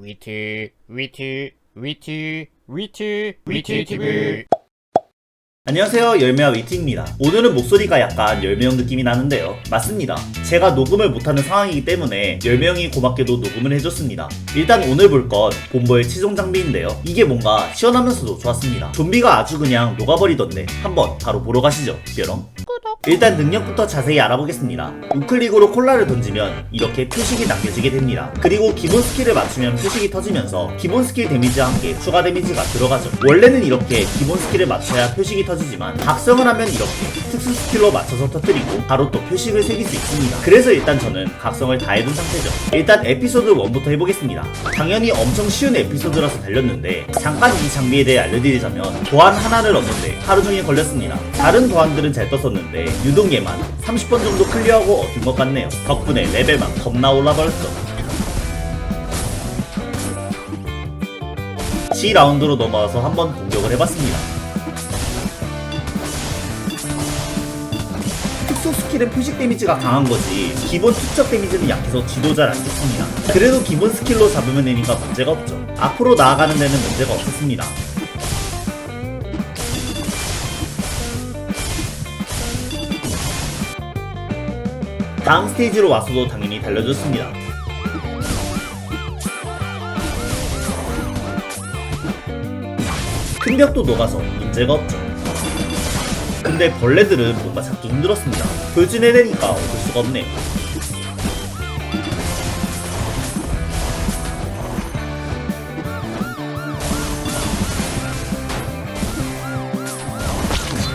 위트 위트 위트 위트 위트 TV 안녕하세요 열매와 위트입니다. 오늘은 목소리가 약간 열매형 느낌이 나는데요. 맞습니다. 제가 녹음을 못하는 상황이기 때문에 열매형이 고맙게도 녹음을 해줬습니다. 일단 오늘 볼 건 본보의 최종 장비인데요. 이게 뭔가 시원하면서도 좋았습니다. 좀비가 아주 그냥 녹아버리던데 한번 바로 보러 가시죠 뾰롱 일단 능력부터 자세히 알아보겠습니다. 우클릭으로 콜라를 던지면 이렇게 표식이 남겨지게 됩니다. 그리고 기본 스킬을 맞추면 표식이 터지면서 기본 스킬 데미지와 함께 추가 데미지가 들어가죠. 원래는 이렇게 기본 스킬을 맞춰야 표식이 터지지만 각성을 하면 이렇게 특수 스킬로 맞춰서 터뜨리고 바로 또 표식을 새길 수 있습니다. 그래서 일단 저는 각성을 다 해둔 상태죠. 일단 에피소드 1부터 해보겠습니다. 당연히 엄청 쉬운 에피소드라서 달렸는데 잠깐 이 장비에 대해 알려드리자면 도안 하나를 얻는데 하루 종일 걸렸습니다. 다른 도안들은 잘 떴었는데 유독 얘만 30번 정도 클리어하고 얻은 것 같네요. 덕분에 레벨만 겁나 올라버렸어. C라운드로 넘어와서 한번 공격을 해봤습니다. 특수 스킬은 표식 데미지가 강한 거지 기본 투척 데미지는 약해서 쥐도 잘 안 좋습니다. 그래도 기본 스킬로 잡으면 되니까 문제가 없죠. 앞으로 나아가는 데는 문제가 없었습니다. 다음 스테이지로 와서도 당연히 달려줬습니다. 큰 벽도 녹아서 문제가 없죠. 근데 벌레들은 뭔가 잡기 힘들었습니다. 돌진해내니까 어쩔 수가 없네요.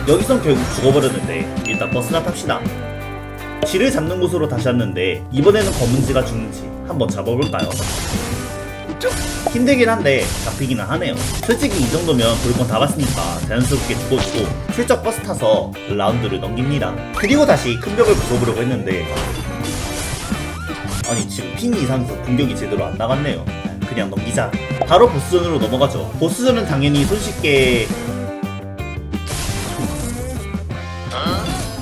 여기선 결국 죽어버렸는데 일단 버스나 탑시다. 쥐를 잡는 곳으로 다시 왔는데 이번에는 검은쥐가 죽는지 한번 잡아볼까요? 힘들긴 한데 잡히기는 하네요. 솔직히 이 정도면 볼건 다 봤으니까 자연스럽게 죽어주고 슬쩍 버스 타서 라운드를 넘깁니다. 그리고 다시 큰 벽을 부숴보려고 했는데 아니 지금 핑 이상해서 공격이 제대로 안 나갔네요. 그냥 넘기자. 바로 보스전으로 넘어가죠. 보스전은 당연히 손쉽게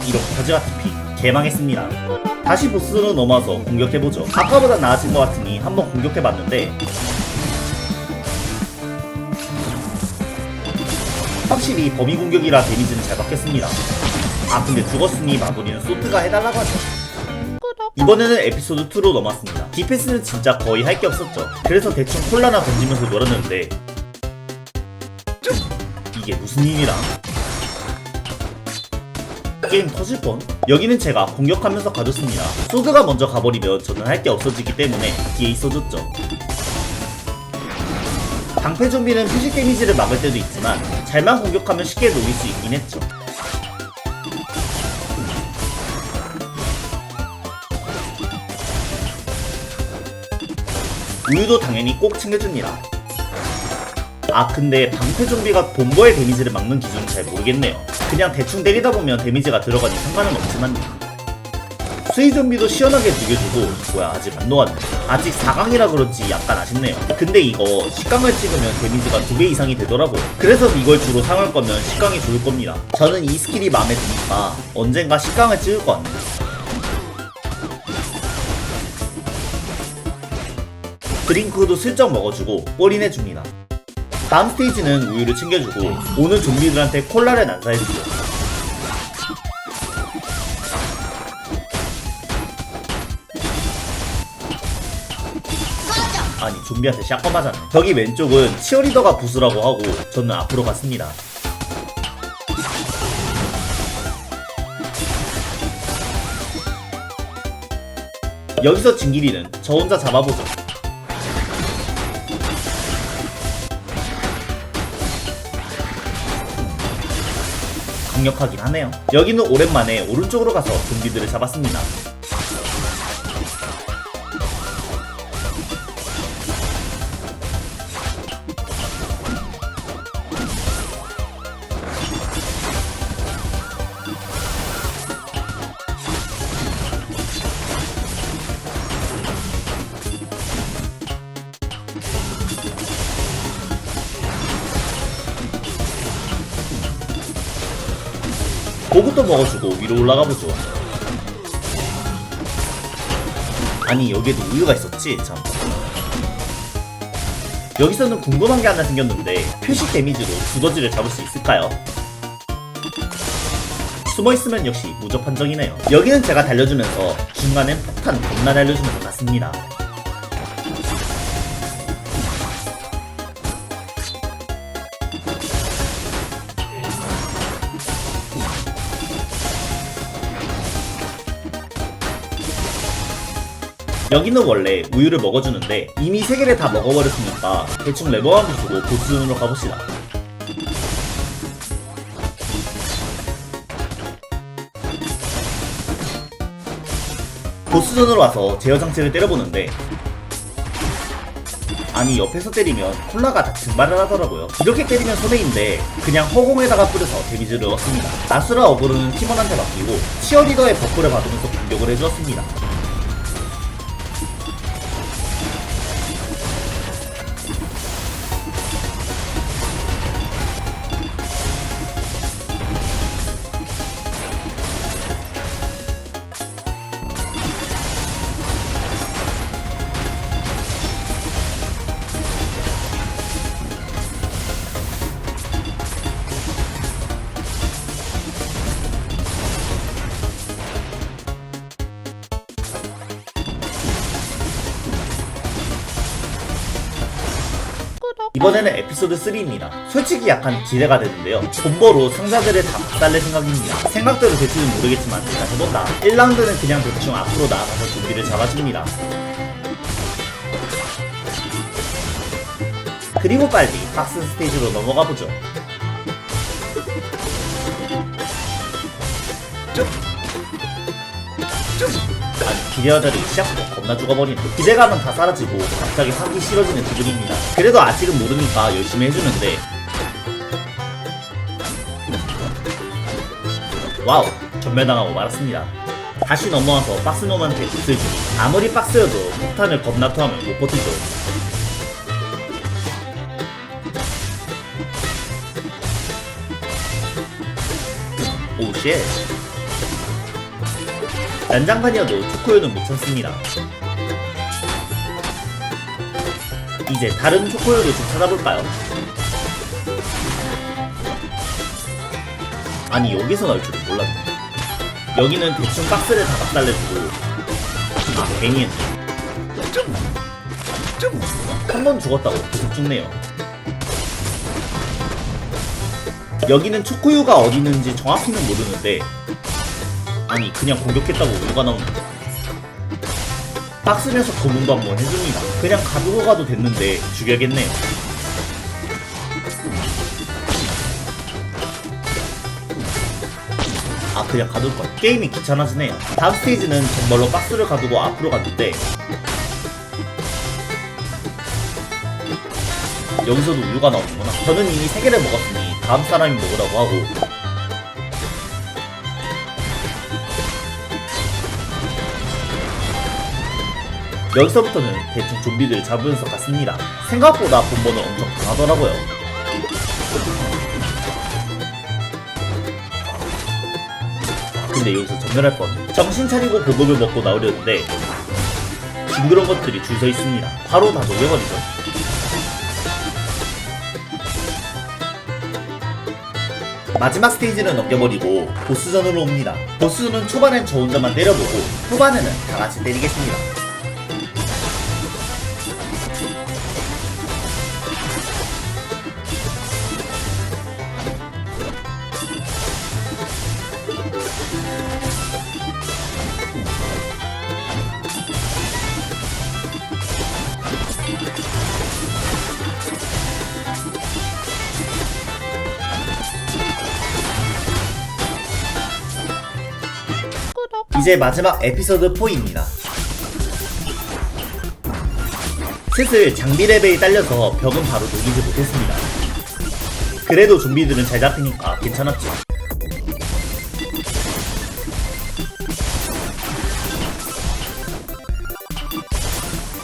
이렇게 거지 같은 피 개망했습니다. 다시 보스로 넘어와서 공격해보죠. 아까보다 나아진 것 같으니 한번 공격해봤는데 확실히 범위 공격이라 데미지는 잘 받겠습니다. 아 근데 죽었으니 마무리는 소트가 해달라고 하죠. 이번에는 에피소드 2로 넘어왔습니다. 디펜스는 진짜 거의 할 게 없었죠. 그래서 대충 콜라나 던지면서 놀았는데 이게 무슨 일이랑 게임 터질 뻔? 여기는 제가 공격하면서 가졌습니다. 소드가 먼저 가버리면 저는 할 게 없어지기 때문에 뒤에 있어줬죠. 방패 좀비는 표식 데미지를 막을 때도 있지만 잘만 공격하면 쉽게 녹일 수 있긴 했죠. 우유도 당연히 꼭 챙겨줍니다. 아 근데 방패 좀비가 본보의 데미지를 막는 기준은 잘 모르겠네요. 그냥 대충 때리다 보면 데미지가 들어가니 상관은 없지만요. 수위 좀비도 시원하게 죽여주고 뭐야 아직 안 녹았네. 아직 4강이라 그런지 약간 아쉽네요. 근데 이거 10강을 찍으면 데미지가 2배 이상이 되더라고요. 그래서 이걸 주로 사용할 거면 10강이 좋을 겁니다. 저는 이 스킬이 마음에 드니까 언젠가 10강을 찍을 것 같네요. 드링크도 슬쩍 먹어주고 올인해줍니다. 다음 스테이지는 우유를 챙겨주고 오는 좀비들한테 콜라를 난사해주죠. 아니 좀비한테 샷건 맞았네. 저기 왼쪽은 치어리더가 부수라고 하고 저는 앞으로 갔습니다. 여기서 진길이는 저 혼자 잡아보죠. 강력하긴 하네요. 여기는 오랜만에 오른쪽으로 가서 좀비들을 잡았습니다. 고구도 먹어주고 위로 올라가 보죠. 아니 여기에도 우유가 있었지 참. 여기서는 궁금한 게 하나 생겼는데 표식 데미지로 두더지를 잡을 수 있을까요? 숨어있으면 역시 무적 판정이네요. 여기는 제가 달려주면서 중간엔 폭탄 겁나 날려주면서 갔습니다. 여기는 원래 우유를 먹어주는데 이미 세 개를 다 먹어버렸으니까 대충 레버만 부수고 보스존으로 가봅시다. 보스존으로 와서 제어 장치를 때려보는데 아니 옆에서 때리면 콜라가 다 증발을 하더라고요. 이렇게 때리면 손해인데 그냥 허공에다가 뿌려서 데미지를 얻습니다. 나수라 어그로는 팀원한테 맡기고 치어리더의 버프를 받으면서 공격을 해주었습니다 이번에는 에피소드 3입니다. 솔직히 약간 기대가 되는데요. 본보로 상자들을 다 박살낼 생각입니다. 생각대로 될지는 모르겠지만 일단 해본다. 1라운드는 그냥 대충 앞으로 나아가서 좀비를 잡아줍니다. 그리고 빨리 박스 스테이지로 넘어가 보죠. 아니 기대하다리 시작부터 겁나 죽어버리네 기대감은 다 사라지고 갑자기 하기 싫어지는 기분입니다. 그래도 아직은 모르니까 열심히 해주는데 와우 전멸당하고 말았습니다. 다시 넘어와서 박스놈한테 붓을 주니 아무리 박스여도 폭탄을 겁나 토하면 못 버티죠. 오쉣 난장판이어도 초코우유는 못 참습니다. 이제 다른 초코우유도 좀 찾아볼까요? 아니 여기서 나올 줄은 몰랐네. 여기는 대충 박스를 다 박살내주고 아 괜히 했네. 한 번 죽었다고 계속 죽네요. 여기는 초코우유가 어디 있는지 정확히는 모르는데 아니 그냥 공격했다고 우유가 나오는 박스 녀석 고문도 한번 해줍니다. 그냥 가두고 가도 됐는데 죽여야겠네요 아 그냥 가둘 걸. 게임이 귀찮아지네요 다음 스테이지는 정말로 박스를 가두고 앞으로 갔는데. 여기서도 우유가 나오는구나. 저는 이미 3개를 먹었으니 다음 사람이 먹으라고 하고 여기서부터는 대충 좀비들을 잡으면서 갔습니다. 생각보다 본보는 엄청 강하더라고요. 근데 여기서 전멸할 뻔. 정신 차리고 보급을 먹고 나오려는데 징그러운 것들이 줄 서 있습니다. 바로 다 녹여버리죠. 마지막 스테이지는 넘겨버리고 보스전으로 옵니다. 보스는 초반엔 저 혼자만 때려보고 후반에는 다 같이 때리겠습니다. 이제 마지막 에피소드 4입니다. 슬슬 장비 레벨이 딸려서 벽은 바로 녹이지 못했습니다. 그래도 좀비들은 잘 잡히니까 괜찮았죠.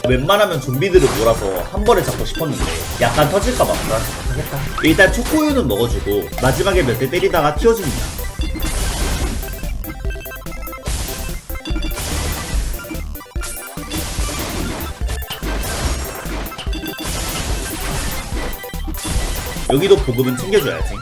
웬만하면 좀비들을 몰아서 한 번에 잡고 싶었는데 약간 터질까봐 불안해서 못하겠다. 일단 초코우유는 먹어주고 마지막에 몇 대 때리다가 튀어줍니다. 여기도 보급은 챙겨줘야지.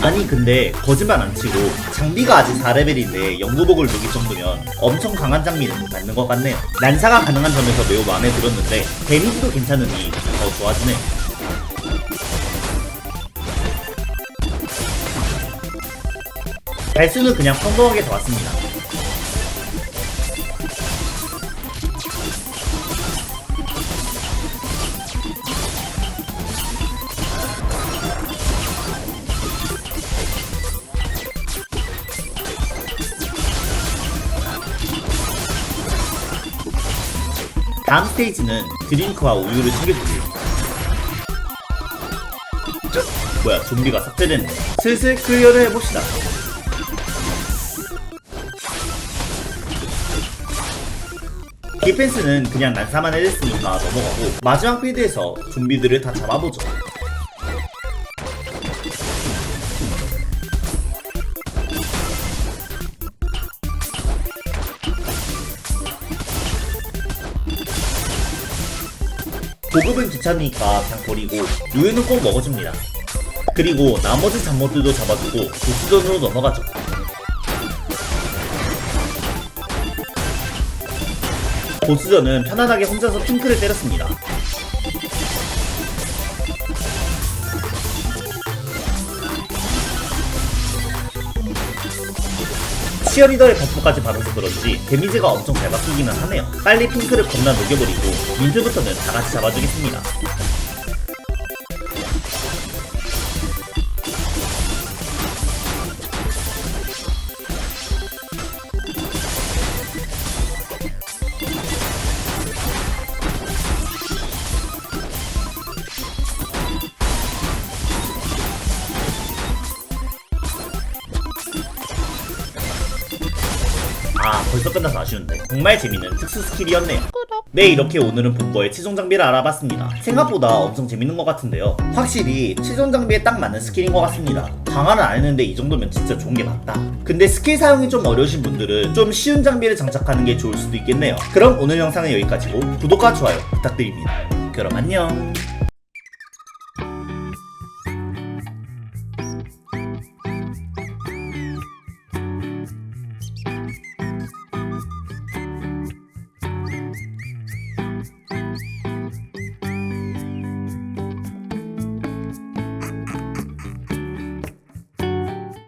아니 근데 거짓말 안 치고 장비가 아직 4레벨인데 영구복을 누길 정도면 엄청 강한 장비는 맞는 것 같네요. 난사가 가능한 점에서 매우 마음에 들었는데 데미지도 괜찮으니 더 좋아지네요 달수는 그냥 평범하게 다 왔습니다 다음 스테이지는 드링크와 우유를 챙겨주세요. 뭐야, 좀비가 삭제됐네. 슬슬 클리어를 해봅시다. 디펜스는 그냥 난사만 해냈으니까 넘어가고 마지막 필드에서 좀비들을 다 잡아보죠. 보급은 귀찮으니까 그냥 버리고 우유는 꼭 먹어줍니다. 그리고 나머지 잡모들도 잡아주고 보스전으로 넘어가죠. 보스전은 편안하게 혼자서 핑크를 때렸습니다. 치어리더의 버프까지 받아서 그런지 데미지가 엄청 잘 바뀌기는 하네요. 빨리 핑크를 겁나 녹여버리고 민트부터는 다 같이 잡아주겠습니다. 벌써 끝나서 아쉬운데 정말 재밌는 특수 스킬이었네요. 네 이렇게 오늘은 본거의 최종 장비를 알아봤습니다. 생각보다 엄청 재밌는 것 같은데요. 확실히 최종 장비에 딱 맞는 스킬인 것 같습니다. 강화는 안 했는데 이 정도면 진짜 좋은 게 맞다. 근데 스킬 사용이 좀 어려우신 분들은 좀 쉬운 장비를 장착하는 게 좋을 수도 있겠네요. 그럼 오늘 영상은 여기까지고 구독과 좋아요 부탁드립니다. 그럼 안녕